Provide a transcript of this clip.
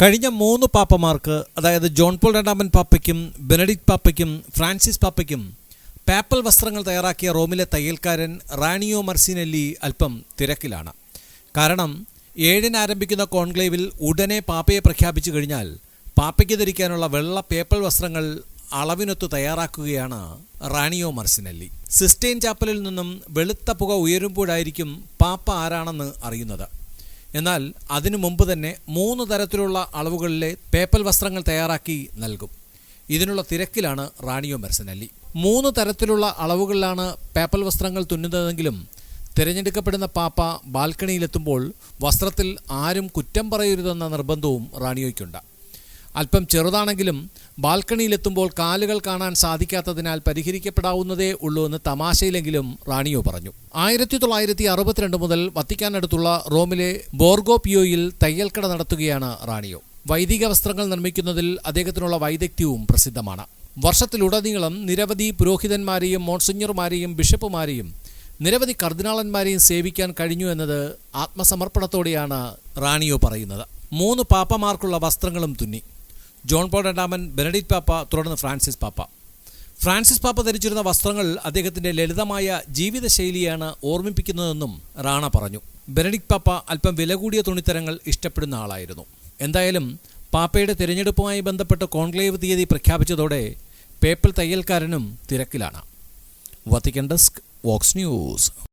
കഴിഞ്ഞ മൂന്ന് പാപ്പമാർക്ക് അതായത് ജോൺ പോൾ രണ്ടാമൻ പാപ്പയ്ക്കും ബെനഡിക്ട് പാപ്പയ്ക്കും ഫ്രാൻസിസ് പാപ്പയ്ക്കും പേപ്പൽ വസ്ത്രങ്ങൾ തയ്യാറാക്കിയ റോമിലെ തയ്യൽക്കാരൻ റാണിയോ മർസിനെല്ലി അല്പം തിരക്കിലാണ്. കാരണം ഏഴിന് ആരംഭിക്കുന്ന കോൺക്ലേവിൽ ഉടനെ പാപ്പയെ പ്രഖ്യാപിച്ചു കഴിഞ്ഞാൽ പാപ്പയ്ക്ക് ധരിക്കാനുള്ള വെള്ള പേപ്പൽ വസ്ത്രങ്ങൾ അളവിനൊത്ത് തയ്യാറാക്കുകയാണ് റാണിയോ മർസിനെല്ലി. സിസ്റ്റൈൻ ചാപ്പലിൽ നിന്നും വെളുത്ത പുക ഉയരുമ്പോഴായിരിക്കും പാപ്പ ആരാണെന്ന് അറിയുന്നത്. എന്നാൽ അതിനു മുമ്പ് തന്നെ മൂന്ന് തരത്തിലുള്ള അളവുകളിലെ പേപ്പൽ വസ്ത്രങ്ങൾ തയ്യാറാക്കി നൽകും. ഇതിനുള്ള തിരക്കിലാണ് റാണിയോ മെർസനല്ലി. മൂന്ന് തരത്തിലുള്ള അളവുകളിലാണ് പേപ്പൽ വസ്ത്രങ്ങൾ തുന്നുന്നതെങ്കിലും തിരഞ്ഞെടുക്കപ്പെടുന്ന പാപ്പ ബാൽക്കണിയിലെത്തുമ്പോൾ വസ്ത്രത്തിൽ ആരും കുറ്റം പറയരുതെന്ന നിർബന്ധവും റാണിയോയ്ക്കുണ്ട്. അല്പം ചെറുതാണെങ്കിലും ബാൽക്കണിയിലെത്തുമ്പോൾ കാലുകൾ കാണാൻ സാധിക്കാത്തതിനാൽ പരിഹരിക്കപ്പെടാവുന്നതേ ഉള്ളൂ എന്ന് തമാശയിലെങ്കിലും റാണിയോ പറഞ്ഞു. ആയിരത്തി തൊള്ളായിരത്തി അറുപത്തിരണ്ട് മുതൽ വത്തിക്കാനടുത്തുള്ള റോമിലെ ബോർഗോപിയോയിൽ തയ്യൽക്കട നടത്തുകയാണ് റാണിയോ. വൈദിക വസ്ത്രങ്ങൾ നിർമ്മിക്കുന്നതിൽ അദ്ദേഹത്തിനുള്ള വൈദഗ്ധ്യവും പ്രസിദ്ധമാണ്. വർഷത്തിലുടനീളം നിരവധി പുരോഹിതന്മാരെയും മോൺസിഞ്ഞർമാരെയും ബിഷപ്പുമാരെയും നിരവധി കർദിനാളന്മാരെയും സേവിക്കാൻ കഴിഞ്ഞു എന്നത് ആത്മസമർപ്പണത്തോടെയാണ് റാണിയോ പറയുന്നത്. മൂന്ന് പാപ്പമാർക്കുള്ള വസ്ത്രങ്ങളും തുന്നി. ജോൺ പോൾ രണ്ടാമൻ ബെനഡിക്ട് പാപ്പ തുടർന്ന് ഫ്രാൻസിസ് പാപ്പ. ഫ്രാൻസിസ് പാപ്പ ധരിച്ചിരുന്ന വസ്ത്രങ്ങൾ അദ്ദേഹത്തിന്റെ ലളിതമായ ജീവിതശൈലിയാണ് ഓർമ്മിപ്പിക്കുന്നതെന്നും റാണ പറഞ്ഞു. ബെനഡിക്ട് പാപ്പ അല്പം വില കൂടിയ തുണിത്തരങ്ങൾ ഇഷ്ടപ്പെടുന്ന ആളായിരുന്നു. എന്തായാലും പാപ്പയുടെ തിരഞ്ഞെടുപ്പുമായി ബന്ധപ്പെട്ട് കോൺക്ലേവ് തീയതി പ്രഖ്യാപിച്ചതോടെ പേപ്പൽ തയ്യൽക്കാരനും തിരക്കിലാണ്. Vatican desk Vox News.